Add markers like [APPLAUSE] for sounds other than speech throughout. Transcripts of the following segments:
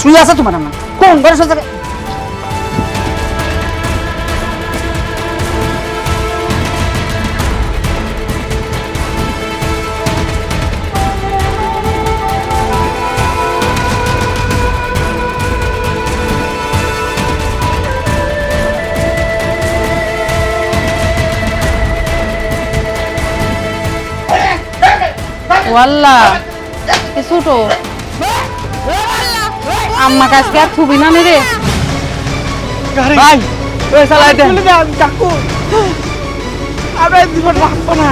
শুয়ে আছে তোমার আমার। কোন ঘরে থাকে? ওয়াল্লা এ আম্মা কাছকে আর থুবি না রে ভাই ওই চালাই দেন। কাকু আমি জীবন রাখব না।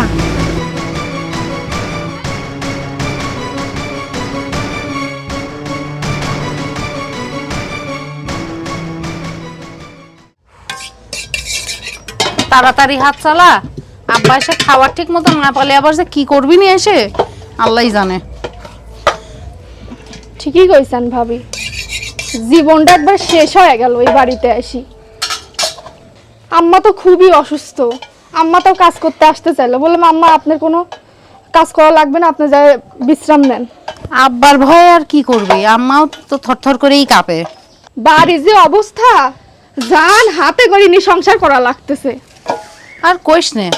তাড়াতাড়ি হাত চালা। আব্বা এসে খাবার ঠিক মতো না পালে আবার যে কি করবি নি এসে? আল্লাহই জানে। ঠিকই কইছেন ভাবি। জীবনটা একবার শেষ হয়ে গেল এই বাড়িতে আসি। আম্মা তো খুবই অসুস্থ। আম্মা তো কাজ করতে আসতে চাইলো। বললাম আম্মা আপনার কোনো কাজ করা লাগবে না আপনি যাই বিশ্রাম নেন। আব্বার ভয় আর কি করবি? আম্মাও তো থরথর করেই কাঁপে। বাড়ির যে অবস্থা জান হাতে করে নি সংসার করা লাগতেছে। আর কইস নে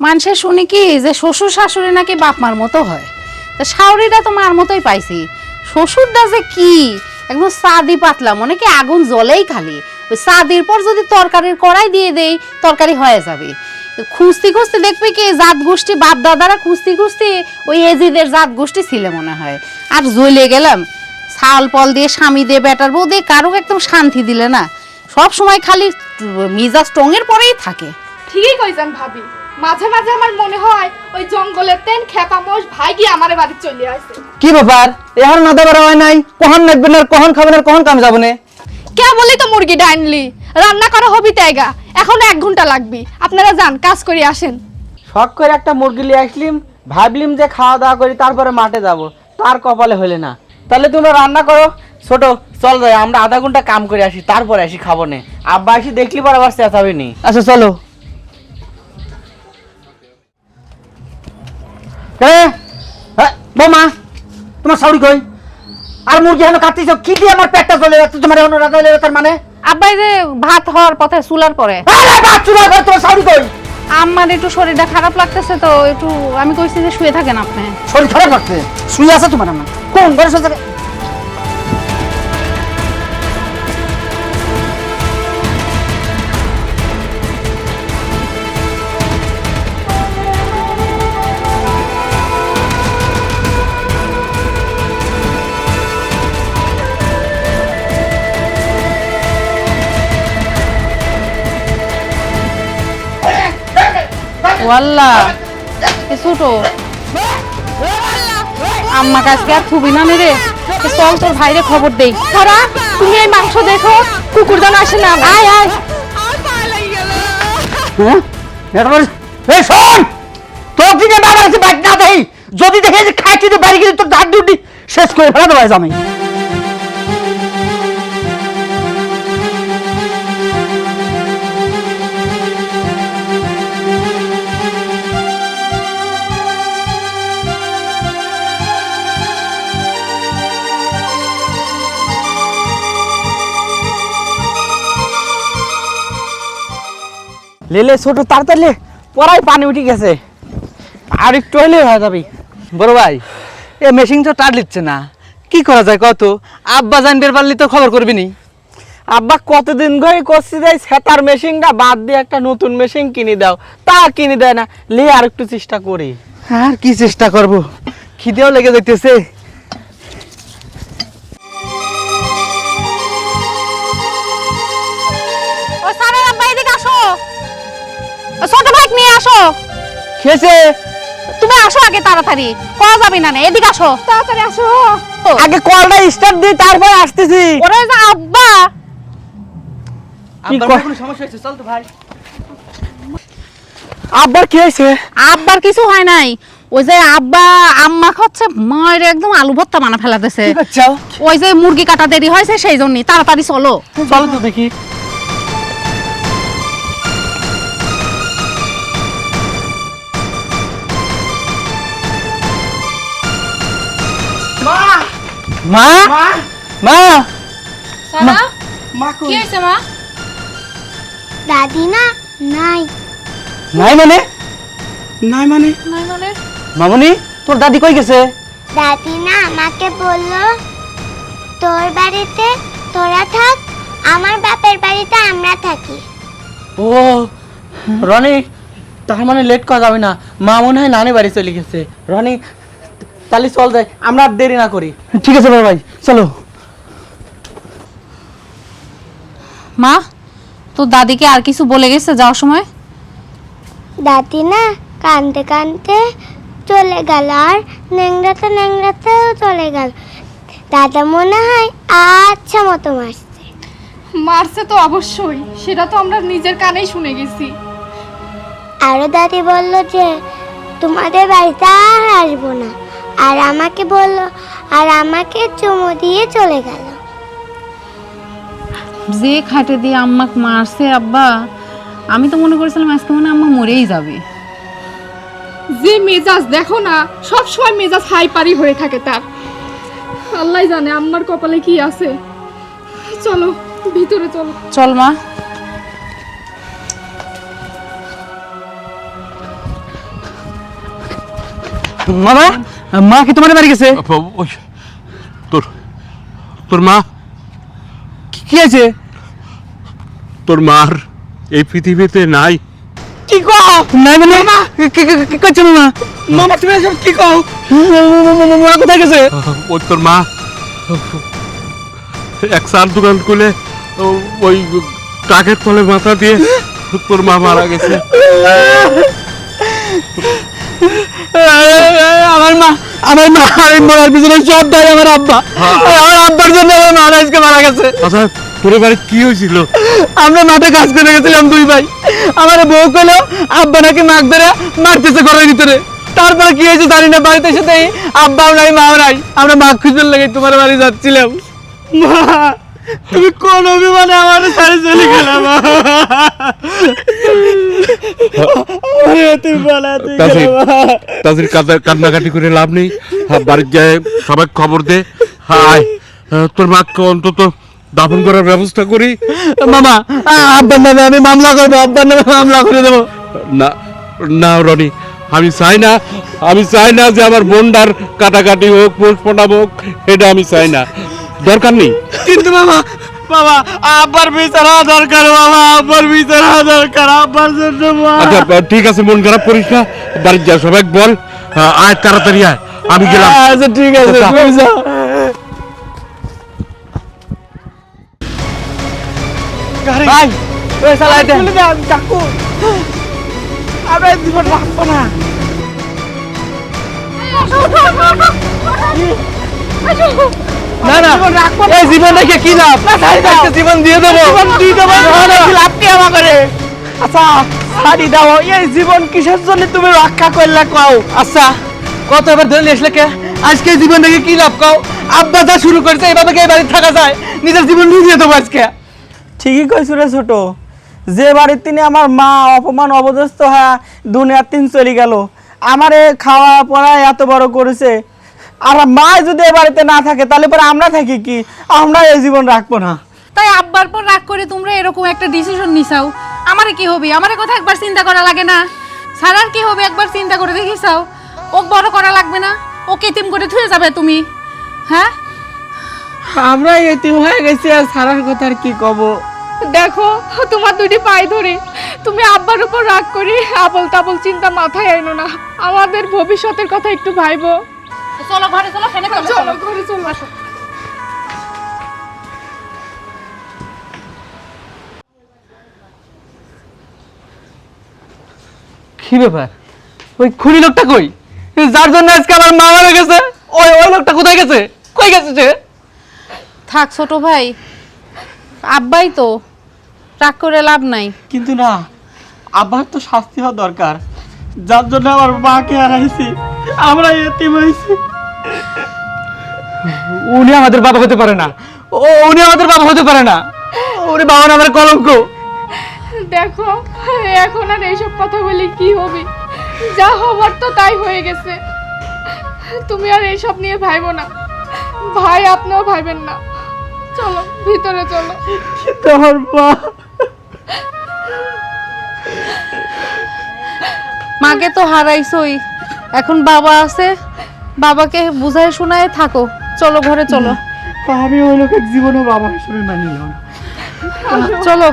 মানুষে শুনি কি যে শ্বশুর শাশুড়ি নাকি বাপ মার মতো হয়? তা শাশুড়িটা তো মার মতোই পাইছি। শ্বশুরটা যে কি? একদম সাদি পাতলা, মনে কি আগুন জলেই খালি। ওই সাদির পর যদি তরকারির কড়াই দিয়ে দেই, তরকারি হয়ে যাবে। খুঁজতে খুঁজতে দেখবি কি, জাত গোষ্ঠী, বাপ দাদারা খুঁজতে খুঁজতে ওই এজিদের জাত গোষ্ঠী ছিল মনে হয়। আর জ্বলে গেলাম। ছাল পল দিয়ে স্বামী দিয়ে বেটার বউ দিয়ে কারও একদম শান্তি দিলে না। সব সময় খালি মিজাজ টঙের পরেই থাকে। ঠিকই কইছেন ভাবি। মাঝে মাঝে আমার মনে হয় ওই জঙ্গলের তেন খেপা মোষ ভাই গিয়ে আমার বাড়ি চলে আসে কি ব্যাপার? এখন না দেবার হয় নাই? কখন নাচবেন আর কখন খাবেন আর কখন কামে যাব না কে বলি তো মুরগি ডাইনলি। রান্না করা হবি তাইগা এখন এক ঘণ্টা লাগবে। আপনারা যান কাজ করে আসেন। শখ করে একটা মুরগি লিয়ে আসলিম ভাবলিম যে খাওয়া দাওয়া করি তারপরে মাঠে যাব। তার কপালে হলে না। তাহলে তোমরা রান্না করো। ছোট চল যাই আমরা আধা ঘণ্টা কাম করে আসি তারপরে আসি খাব নে আব্বা আসি দেখলি পর আবার চেঁচাবে নি আচ্ছা চলো। এ, বৌমা তোমার সাউরি কই? আর মুরগি হেন কাটতেছ? কি দিয়ে আমার পেটটা চলে যাচ্ছে তোমার এখন রাজা হলে তার মানে? আব্বাই যে ভাত হওয়ার পথে চুলার পরে। আরে বাচ্চুরা ঘর তোমার সাউরি কই? আমার একটু শরীরটা খারাপ লাগতেছে তো একটু আমি কইছি যে শুয়ে থাকেন আপনি। শরীর খারাপ লাগছে? শুয়ে আছে তোমার আমার কোন ঘরে শুয়ে থাকে ওয়াল্লা, এ ছোট। আম্মা কাছকে আর থুবি না রে। চল তোর ভাইরে খবর দেই। সারা তুমি এই মাংস দেখো, কুকুর যেন আসে না। আয় আয়। হ্যাঁ? এই শোন, তোর দিকে বাবার কাছে বাইক না দেই। যদি দেখে যে খাইছি, তো বাড়ি গেলে তোর দাঁত দুটি শেষ করে ফেলা দেবো আজ লেলে ছোট, তাড়াতাড়ি পরাই পানি উঠে গেছে। আর একটু হলে হয়ে যাবে। বড় ভাই, এ মেশিন তো টার লিচ্ছে না। কি করা যায় কত আব্বা জানবে পারলি তো খবর করবি নি। আব্বা কতদিন ধরে করছি যাই সেতার মেশিনটা বাদ দিয়ে একটা নতুন মেশিন কিনে দাও। তা কিনে দেয় না। লে, আর একটু চেষ্টা করি। আর কি চেষ্টা করব? খিদেও লেগে যাইতেছে। আসো। খেয়েছে? তুমি আসো আগে তাড়াতাড়ি পাওয়া যাবে না না এদিকে আসো। তাড়াতাড়ি আসো। আগে কলটা স্টার্ট দিই তারপর আসতেছি। ওরে যে আব্বা! আব্বার কোনো সমস্যা হয়েছে? চল তো ভাই। আব্বার কি হয়েছে? আব্বার কিছু হয় নাই। ওই যে আব্বা আম্মা খাচ্ছে মায়ের একদম আলু ভর্তা বানা ফেলাতেছে। ওই যে মুরগি কাটা দেরি হয়েছে সেই জন্যই তাড়াতাড়ি চলো। চলো তো দেখি। মা? মা? মা? মা? সারা মা কি হয়েছে মা? দাদি না নাই। নাই মানে? নাই মানে? নাই মানে? মামুনি তোর দাদি কই গেছে? দাদি না আমাকে বলল তোর বাড়িতে তোরা থাক আমার বাপের বাড়িতে আমরা থাকি। ও রনি তার মানে লেট করা যাবে না। মা মনে হয় নানি বাড়ি চলে গেছে। রনি তাহলে চল যাই আমরা আর দেরি না করি। ঠিক আছে ভাই চলো। মা তোর দাদিকে আর কিছু বলে গেছে যাওয়ার সময়? দাদি না কানতে কানতে চলে গেল আর ন্যাংরাতে ন্যাংরাতেও চলে গেল। দাদা মনে হয় আচ্ছা মতো মারছে। মারছে তো অবশ্যই সেটা তো আমরা নিজের কানেই শুনে গেছি। আরও দাদি বলল যে তোমাদের বাড়িতে আর আসব না। আর আমাকে বলল আর আমাকে চুমো দিয়ে চলে গেল। যে খাটে দিয়ে আম্মাক মারছে আব্বা আমি তো মনে করেছিলাম আজকে মনে আম্মা মরেই যাবে। যে মেজাজ দেখো না সব সময় মেজাজ হাইপারি হয়ে থাকে তার। আল্লাহ জানে আম্মার কপালে কি আছে। চলো ভিতরে চলো। চল মা। মামা? মা কি তোমার বাড়ি গেছে? তোর তোর মা। কি- কি আছে তোর মার এই পৃথিবীতে নাই। কি কও? নাই মানে? কি কি কি করছ মামা? মামা তুমি এসব কি কও? মা কোথায় গেছে? ওই তোর মা। এক সার দোকান খুলে ও- ওই ট্রাকের তলে মাথা দিয়ে তোর মা মারা গেছে। [LAUGHS] আমার মা আমার মা আমি মরার পিছনে সব দায় আমার আব্বা। আমার আব্বার জন্য আমার মা আজকে মারা গেছে। আচ্ছা তোর বাড়ি কি হয়েছিল? আমরা মাঠে কাজ করে গেছিলাম দুই ভাই। আমার বউ কইলো আব্বা নাকি মাছ ধরে মারতেছে ঘরের ভিতরে। তারপরে কি হয়েছে জানি না বাড়িতে এসে আব্বাও নাই মাও নাই। আমরা মাছ খুঁজতে লেগে তোমার বাড়ি যাচ্ছিলাম। মা! তুমি কোন অভিমানে আমার সারি চলে গেলাম কান্নাকাটি করে লাভ নেই। হ্যাঁ, বাড়ির যায় সবাই খবর দে। হাই তোর মাকে অন্তত দাফন করার ব্যবস্থা করি। মামা আব্বার নামে আমি মামলা করব আব্বার নামে মামলা করে দেবো। না না রনি আমি চাই না আমি চাই না যে আমার বোনটার কাটাকাটি হোক পোস্টমর্টম হোক এটা আমি চাই না। দরকার নেই কিন্তু বাবা বাবা আব্বার বিচার হওয়া দরকার বাবা আব্বার বিচার হওয়া দরকার আব্বার জন্য আচ্ছা ঠিক আছে মন খারাপ করিস না বাড়ির যা সবাই বল আয় তাড়াতাড়ি আয় আমি গেলাম আচ্ছা ঠিক আছে আচ্ছা। তুমি যাও ভাই ওই চালাই দেন কাকু আমরা এই জীবন রাখব না না না। এই জীবন রেখে কি লাভ? একটা জীবন দিয়ে দেবো। তুই তো লাভ কি আমার করে আচ্ছা ছাড়ি দাও। এই জীবন কিসের জন্য তুমি রক্ষা করলে কও? আচ্ছা কত এবার ধরে আসলে কে? আজকে জীবন রেখে কি লাভ কাও? আব্বা যা শুরু করেছে এভাবে কি বাড়ি থাকা যায়? নিজের জীবন নিয়ে দিয়ে দেবো আজকে। ঠিকই কইছো রে ছোট। যে বাড়ির তিনি আমার মা অপমান অবদস্ত হয়ে দুনিয়ার তিন চলে গেল। আমারে খাওয়া পড়া এত বড় করেছে। আর মা যদি এ বাড়িতে না থাকে তাহলে পরে আমরা থাকি কি? আমরা এই জীবন রাখব না। তাই আব্বার পর রাগ করে তোমরা এরকম একটা ডিসিশন নিছাও। আমারে কি হবে? আমারে কথা একবার চিন্তা করা লাগে না। সারার কি হবে? একবার চিন্তা করে দেখিসাও ও বড় করা লাগবে না। ও কেতিম করে থুয়ে যাবে তুমি। হ্যাঁ? আমরা এটি হয়ে গেছি আর সারার কথা আর কি কব? দেখো তোমার দুটি পায়ে ধরে তুমি আব্বার উপর রাগ করে আবল তাবল চিন্তা মাথায় আইনো না। আমাদের ভবিষ্যতের কথা একটু ভাইবো। চলো ঘরে চলো ফেনে চলো ঘরে চলো। আসো। কি ব্যাপার? ওই খুনি লোকটা কই? যার জন্য আজকে আমার মা মারা গেছে? ওই ওই লোকটা কোথায় গেছে? কই গেছে সে? থাক ছোট ভাই। আব্বাই তো। রাগ করে লাভ নাই। কিন্তু না আবার তো শাস্তি হওয়া দরকার। যার জন্য আমার মাকে হারাইছি। আমরা এতিম হয়েছি। উনি আমাদের বাবা হতে পারে না। ও উনি আমাদের বাবা হতে পারে না। উনি বাবা না আমার কলঙ্ক। দেখো এখন আর এইসব কথা বলে কি হবে? যা হবার তো তাই হয়ে গেছে। তুমি আর এইসব নিয়ে ভাইবো না। ভাই আপনিও ভাইবেন না। চলো ভিতরে চলো। তোর মা মাকে তো হারাইছই। এখন বাবা আছে বাবাকে বুঝায় শোনায় থাকো। চলো ঘরে চলো। আমি ওই লোকের জীবনও বাবা হিসেবে মানিলাম চলো।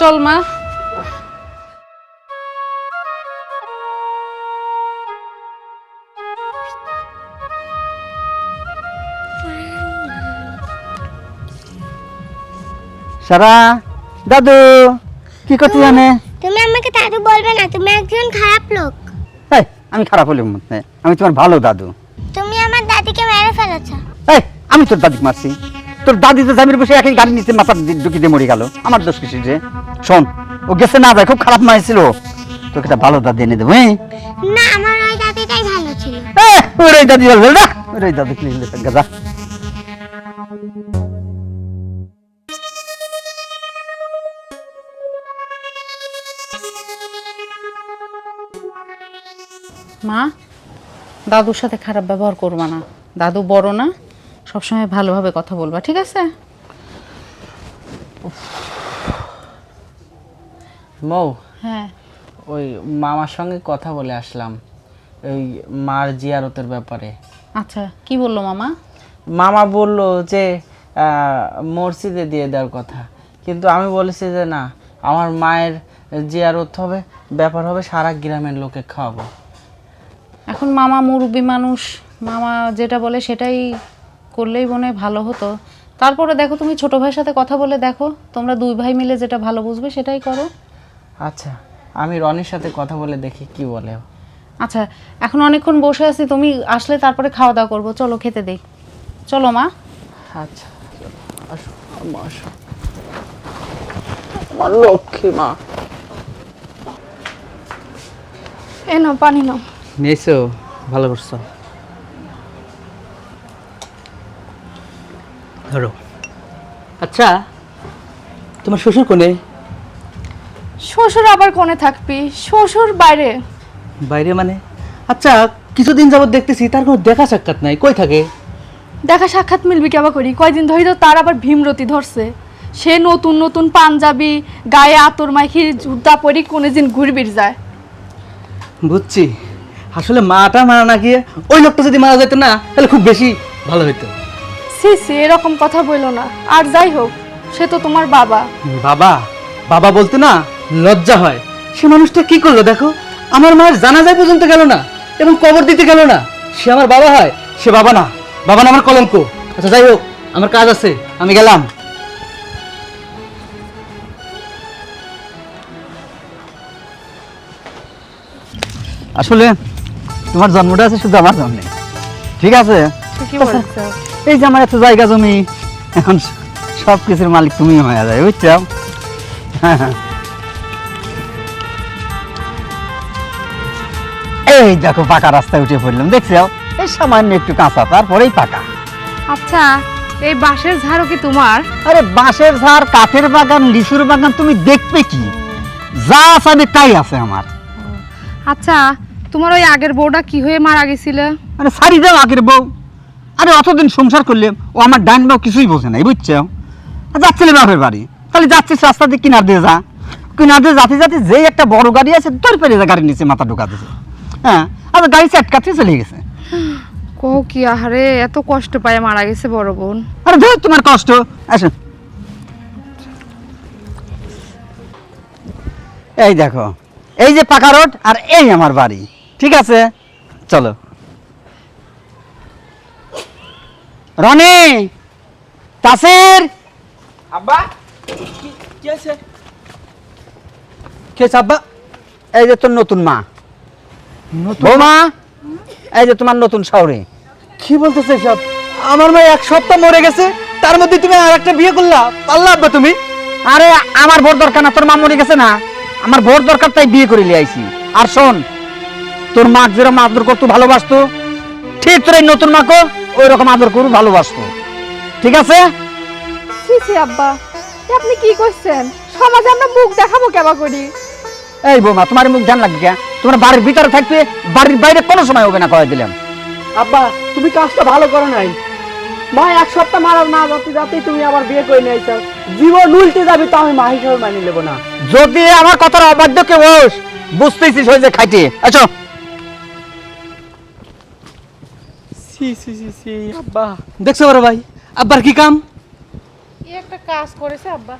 চল মা। সারা দাদু কি করতে জানে তুমি আমাকে দাদু বলবে না তুমি একজন খারাপ লোক। এই, আমি খারাপ হলে মনে আমি তোমার ভালো দাদু। তুমি আমার দাদিকে মেরে ফেলেছ। এই আমি তোর দাদিকে মারছি। তোর দাদি তো জামির বসে একই গাড়ি নিচে মাথা ঢুকিয়ে দিয়ে মরে গেল। আমার দোষ কিছু যে? শোন ও গেছে না যায় খুব খারাপ মায়েছিল তোকে একটা ভালো দাদি এনে দেবো হ্যাঁ? না আমার ওই দাদিটাই ভালো ছিল। ওই দাদি বলবে না। ওই দাদি কি গাদা মা দাদুর সাথে খারাপ ব্যবহার করবা না। দাদু বড় না সবসময় ভালোভাবে কথা বলবা ঠিক আছে? মৌ হ্যাঁ। ওই মামার সঙ্গে কথা বলে আসলাম ওই মার জিয়ারতের ব্যাপারে। আচ্ছা কি বলল মামা? মামা বলল যে মসজিদে দিয়ে দেওয়ার কথা। কিন্তু আমি বলেছি যে না আমার মায়ের জিয়ারত হবে ব্যাপার হবে সারা গ্রামের লোকে খাওয়াবো। এখন মামা মুরব্বী মানুষ মামা যেটা বলে সেটাই করলেই মনে হয় ভালো হতো। তারপরে দেখো তুমি ছোট ভাইয়ের সাথে কথা বলে দেখো তোমরা দুই ভাই মিলে যেটা ভালো বুঝবে সেটাই করো। আচ্ছা আমি রনির সাথে কথা বলে দেখি কি বলে। ও। আচ্ছা এখন অনেকক্ষণ বসে আছি তুমি আসলে তারপরে খাওয়া দাওয়া করব। চলো খেতে দেই। চলো মা। আচ্ছা আসো আম্মা, আসো। আমার লক্ষ্মী মা। এ নাও পানি নাও। নিয়েছো ভালো করছ। ধরো। আচ্ছা তোমার শ্বশুর কোনে? শ্বশুর আবার কোণে থাকবি? শ্বশুর বাইরে। বাইরে মানে? আচ্ছা কিছুদিন যাবত দেখতেছি তার কোনো দেখা সাক্ষাৎ নাই। কই থাকে? দেখা সাক্ষাৎ মিলবি কেবা করি? কয়দিন ধরে তো তার আবার ভীমরতি ধরছে। সে নতুন নতুন পাঞ্জাবি গায়ে আতর মাখি জুতা পরি কোনে দিন ঘুরবির যায়। বুঝছি। আসলে মাটা মারা না গিয়ে ওই লোকটা যদি মারা যেত না তাহলে খুব বেশি ভালো হতো সি সি এরকম কথা বইলো না। আর যাই হোক সে তো তোমার বাবা। বাবা? বাবা বলতে না লজ্জা হয়। সে মানুষটা কি করল দেখো? আমার মায়ের জানাজায় পর্যন্ত গেল না এবং কবর দিতে গেল না। সে আমার বাবা হয় সে বাবা না। বাবা না আমার কলঙ্ক। আচ্ছা যাই হোক আমার কাজ আছে আমি গেলাম। আসলে তোমার জন্মটা আছে শুধু আমার জন্মে। ঠিক আছে? এই যে আমার এত জায়গা জমি এখন সব কিছুর মালিক তুমি হয়ে যায় বুঝছ? এই দেখো পাকা রাস্তায় উঠে পড়লাম দেখছ? এই সামান্য একটু কাঁচা তারপরেই পাকা। আচ্ছা এই বাঁশের ঝাড়ও কি তোমার? আরে বাঁশের ঝাড় কাঠের বাগান লিচুর বাগান তুমি দেখবে কি? যা চাবে তাই আছে আমার। আচ্ছা তোমার ওই আগের বউটা কি হয়ে মারা গেছিল? মানে সারি দাও আগের বউ। আরে অতদিন সংসার করলে ও আমার ডান বউ কিছুই বোঝে নাই বুঝছ? যাচ্ছিলে বাপের বাড়ি। তাহলে যাচ্ছিস রাস্তা দিয়ে কিনার দিয়ে যা। কিনার দিয়ে যাতে যাতে যেই একটা বড় গাড়ি আছে তোর পেরে যা গাড়ির নিচে মাথা ঢোকা দিছে। হ্যাঁ আর গাড়ি চাটকাতে চলে গেছে। কো কি আহারে এত কষ্ট পায় মারা গেছে বড় বোন। আরে ধর তোমার কষ্ট। আসো। এই দেখো এই যে পাকা রোড আর এই আমার বাড়ি। ঠিক আছে চলো। রনি তাসির! আব্বা কি আছে কে আব্বা? এই যে তোর নতুন মা। বৌমা এই যে তোমার নতুন শাওরি কি বলতেছে সব আমার মা এক সপ্তাহ মরে গেছে তার মধ্যে তুমি আর একটা বিয়ে করলা। পারলা আব্বা তুমি? আরে আমার ভোর দরকার না তোর মা মরে গেছে না। আমার ভোর দরকার তাই বিয়ে করে লিয়ে আইছি। আর শোন তোর মা যেরকম আদর করতো ভালোবাসতো ঠিক তোর এই নতুন মাকে ওই রকম আদর করু ভালোবাসতো। ঠিক আছে? আব্বা। এ আপনি কি করছেন? সমাজে আমরা মুখ দেখাবো কেবা করি? এই বৌমা তোমার মুখ ধ্যান লাগবে কেন? তোমার বাড়ির ভিতরে থাকবে বাড়ির বাইরে কোনো সময় হবে না কয়ে দিলাম। আব্বা তুমি কাজটা ভালো করো নাই। মা এক সপ্তাহ মারা না যাতে যাতেই তুমি আবার বিয়ে করে নিয়ে আইছো। জীবন উল্টে যাবে তো আমি মা হিসেবে মানি নেব না। যদি আমার কথার অবাধ্য কে বস বুঝতেইছিস হয়েছে খাইতে আচ্ছা সি সি সি সি আব্বা। দেখছ বড় ভাই? আব্বার কি কাম? একটা কাজ করেছে আব্বা।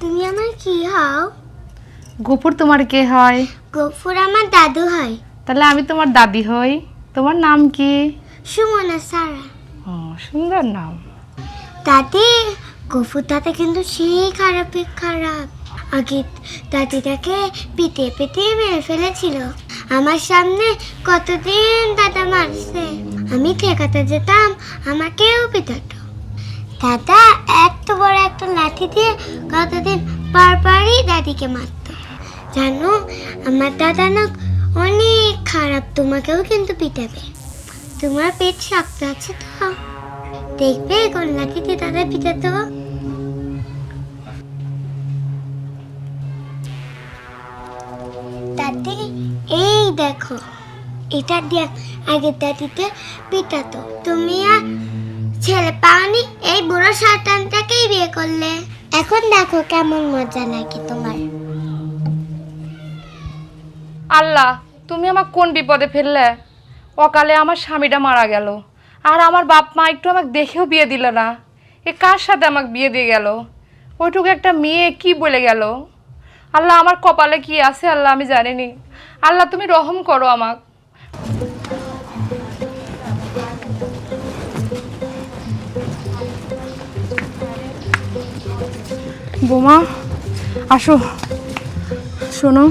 তুমি আমার কি হও? গোপুর তোমার কে হয়? গফুর আমার দাদু হয়। তাহলে আমি তোমার দাদি হই। তোমার নাম কি? সুমনা সারা। ও সুন্দর নাম। দাদি গফুর দাদা কিন্তু সেই খারাপে খারাপ। আগে দাদিটাকে পিটে পিটে মেরে ফেলেছিল। আমার সামনে কতদিন দাদা মারছে? আমি ঠেকাতে যেতাম, আমাকেও পিটাতো। দাদা এত বড় একটা লাঠি দিয়ে কতদিন বারবারই দাদিকে মারতো। জানো, আমার দাদা না অনেক খারাপ, তোমাকেও কিন্তু পিটাবে। তোমার পেট শক্ত আছে তো? দেখবে কোন লাঠি দিয়ে দাদা পিটাতো? দেখো, এটা দিয়ে আগে দাদিতে পিটাতো। তুমি আর ছেলে পাওনি, এই বুড়ো শয়তানটাকেই বিয়ে করলে। এখন দেখো কেমন মজা লাগে তোমার। আল্লাহ, তুমি আমার কোন বিপদে ফেললে? অকালে আমার স্বামীটা মারা গেল, আর আমার বাপ মা একটু আমাকে দেখেও বিয়ে দিল না। এ কার সাথে আমাকে বিয়ে দিয়ে গেল? ওইটুকু একটা মেয়ে কি বলে গেল? আল্লাহ, আমার কপালে কি আছে আল্লাহ আমি জানিনি। আল্লাহ তুমি রহম করো আমাক। বোমা আসো। শোনো।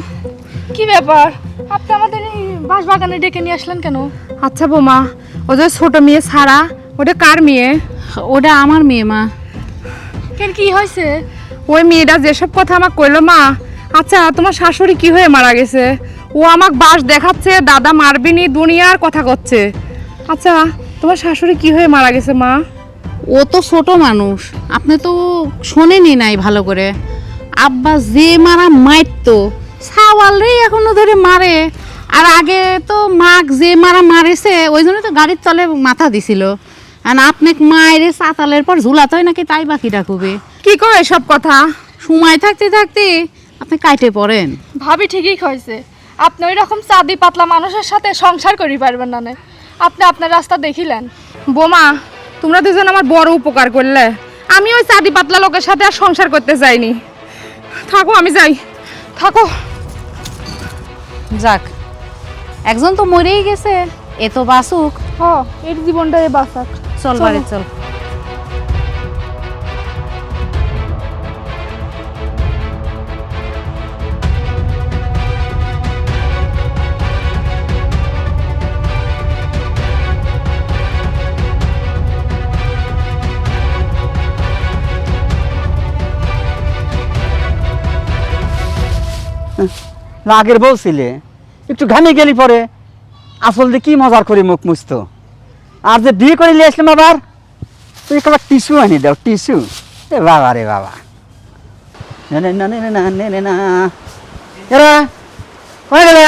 কি ব্যাপার? আপনি আমাদের এই বাঁশবাগানে ডেকে নিয়ে আসলেন কেন? আচ্ছা বোমা ও যে ছোট মেয়ে সারা ওটা কার মেয়ে? ওটা আমার মেয়ে মা। কেন কি হয়েছে? ওই মেয়েটা যেসব কথা আমাকে কইলো মা আচ্ছা তোমার শাশুড়ি কি হয়ে মারা গেছে? ও আমাকে বাস দেখাচ্ছে দাদা মারবিনি দুনিয়ার কথা করছে আচ্ছা তোমার শাশুড়ি কি হয়ে মারা গেছে মা? ও তো ছোট মানুষ আপনি তো শোনেনি নাই ভালো করে। আব্বা যে মারা মারতো সাওয়ালরে এখনও ধরে মারে। আর আগে তো মাক যে মারা মারেছে ওই জন্য তো গাড়ির তলে মাথা দিছিল। আর আপনি মায়ের চাতালের পর ঝুলাতে হয় নাকি তাই বাকিটা খুবই? কি কয় এসব কথা? সময় থাকতে থাকতে আপনি কাইটে পড়েন। ভাবি ঠিকই কইছে। আপনি ওই রকম চাঁদি পাতলা মানুষের সাথে সংসার করি পারবেন না নে। আপনি আপনার রাস্তা দেখিলেন। বোমা তোমরা দুজন আমার বড় উপকার করলে। আমি ওই চাঁদি পাতলা লোকের সাথে আর সংসার করতে চাইনি থাকো আমি যাই। থাকো। যাক একজন তো মরেই গেছে এ তো বাসুক হ এর জীবনটা এ বাঁচাক চল। বাড়ি চল। না, আগের বলছিলে একটু ঘামে গেলি পরে, আসল দিয়ে কি মজার করে মুখ মুছত। আর যে বিয়ে করে নিয়ে আসলাম আবার, তুই একটা টিস্যু আনি দাও, টিস্যু। এ বাবা রে বাবা। এরা কয়ে গেলে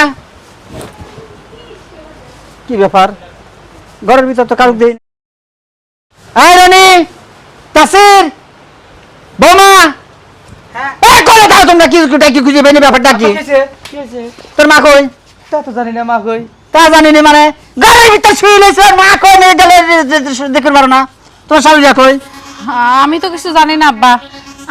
কি ব্যাপার? ঘরের ভিতর তো কারুক দিই আয় রানি, তাসির, বোমা। হ্যাঁ। করে দাও তোমরা কি কি খুঁজে বেনি ব্যাপারটা কি তোর মা কই? তা তো জানি না মা কই। তা জানি না মানে ঘরের ভিতর শুয়ে লেছে আর মা কই নিয়ে গেলে দেখতে পারো না। তোমার শাশুড়ি কই। আমি তো কিছু জানি না আব্বা।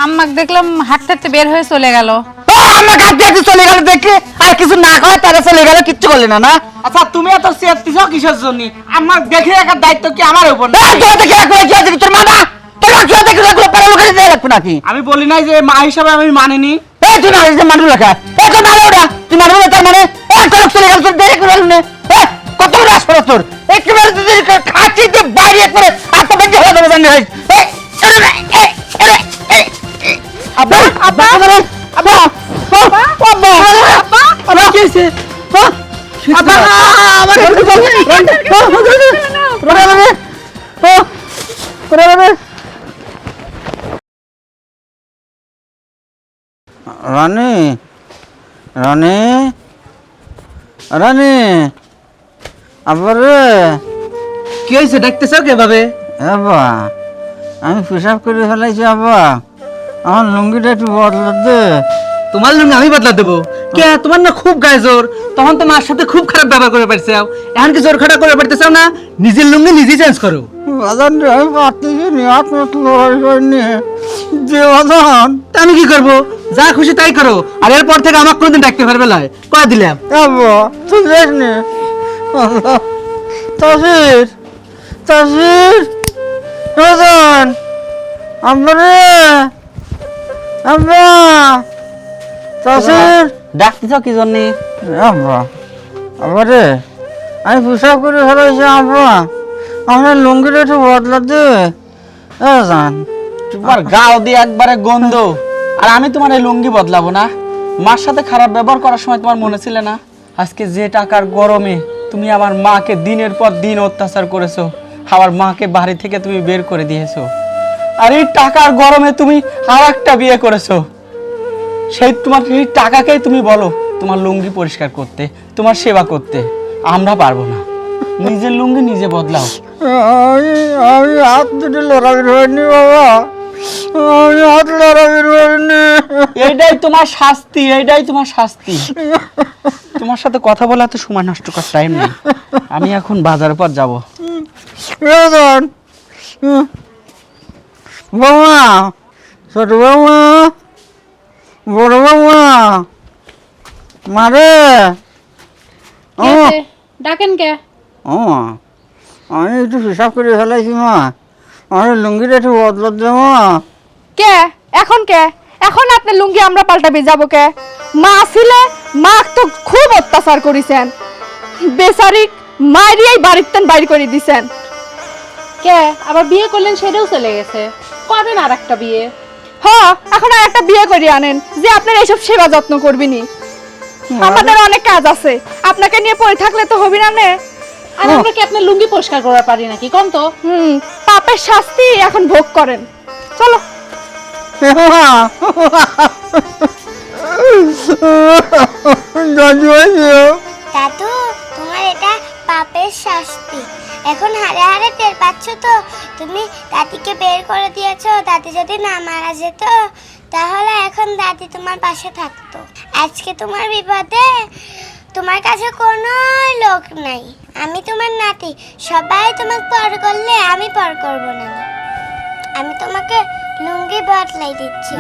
আম্মাকে দেখলাম হাঁটতে হাঁটতে বের হয়ে চলে গেল। ও আমার কাছে কাছে চলে গেল দেখলে আর কিছু না খাওয়া তারা চলে গেল কিচ্ছু করলে না না? আচ্ছা তুমি এত চেয়েছিস কিসের জন্য? আমার দেখে রাখার দায়িত্ব কি আমার উপর না তোরা দেখে রাখবে কি আছে তোর মা না? মা কি দেখে রাখবে পাড়া লোকের দিয়ে রাখবে নাকি আমি বলি নাই যে মা হিসাবে আমি মানিনি এই তুই না যে মানুষ রাখা এই তোর মারে ওটা তুই না তার মানে এক তোর চলে গেল তোর দেখে করে না কত বড় আসপড়া তোর একেবারে যদি খাচ্ছি তো বাইরে করে আত্ম বেঁচে হয়ে যাবে জানি এই এই এই এই আব্বা আব্বা আব্বা আব্বা আব্বা আব্বা আব্বা কি হইছে আব্বা আমার একটু বল করে দেবে ও রানী রানে রানে। আবার কি হয়েছে ডাকতেছ কেভাবে? বাবা আমি পেশাব করে ফেলাইছি আবা আমার লুঙ্গিটা একটু বদলা দে তোমার লুঙ্গি আমি বদলা দেবো? কে তোমার না খুব গায়ে জোর। তখন তো মার সাথে খুব খারাপ ব্যবহার করে পারছে এখন কি জোর খারাপ করে পারতেছ না? নিজের লুঙ্গি নিজেই চেঞ্জ করো। আমি কি করব? যা খুশি তাই করো। আর এরপর থেকে আমাকে কোনোদিন ডাকতে পারবে না। কয়ে দিলাম? তাসির তাসির। বাজান আব্বা রে আব্বা তাসির। ডাকতেছ কি জন্যে? আব্বা আব্বা রে আমি পোশাক করে ফেলাইছি আব্বা। আমার লুঙ্গিটা একটু বদলা দে। এ জান। তোমার গাও দিয়ে একবারে গন্ধ। আর আমি তোমার এই লুঙ্গি বদলাবো না। মার সাথে খারাপ ব্যবহার করার সময় তোমার মনে ছিল না? আজকে যে টাকার গরমে তুমি আমার মাকে দিনের পর দিন অত্যাচার করেছ আমার মাকে বাড়ি থেকে তুমি বের করে দিয়েছ। আর এই টাকার গরমে তুমি আর একটা বিয়ে করেছ। সেই তোমার সেই টাকাকেই তুমি বলো তোমার লুঙ্গি পরিষ্কার করতে তোমার সেবা করতে। আমরা পারব না। নিজের লুঙ্গি নিজে বদলাও। আমি আমি হাত দুটো লড়াবি হয়নি বাবা। আমি হাত লড়াবি হয়নি এইটাই তোমার শাস্তি এইটাই তোমার শাস্তি। তোমার সাথে কথা বলা তো সময় নষ্ট করার টাইম নেই। আমি এখন বাজার পর যাব। বাবা ছোট বাবা বড় বাবা মারে ও। ডাকেন কে? ও মা আমি একটু হিসাব করে ফেলাইছি মা। আমার লুঙ্গিটা একটু বদলা দে মা কে? এখন কে? এখন আপনার লুঙ্গি আমরা পাল্টাবি যাব কে? মা ছিলে মা তো খুব অত্যাচার করিছেন। বেচারিক মারিয়াই বাড়ির তেন বাইর করে দিছেন। কে? আবার বিয়ে করলেন সেটাও চলে গেছে। করেন আর একটা বিয়ে? হ এখন আর একটা বিয়ে করে আনেন যে আপনার এইসব সেবা যত্ন করবিনি। আমাদের অনেক কাজ আছে। আপনাকে নিয়ে পড়ে থাকলে তো হবি না নে? আর আমরা কি আপনার লুঙ্গি পরিষ্কার করার পারি নাকি? কম তো? হুম পাপের শাস্তি এখন ভোগ করেন। চলো। [LAUGHS] দাদু পাপের শাস্তি। এখন হারে হারে টের পাচ্ছ তো? তুমি দাদিকে বের করে দিয়েছ, দাদি যদি না মারা যেত, তাহলে এখন দাদি তোমার পাশে থাকতো। আজকে তোমার বিপদে তোমার কাছে কোনো লোক নাই। আমি তোমার নাতি, সবাই তোমাকে পর করলে আমি পর করব না আমি তোমাকে লুঙ্গি বদলাই দিচ্ছি।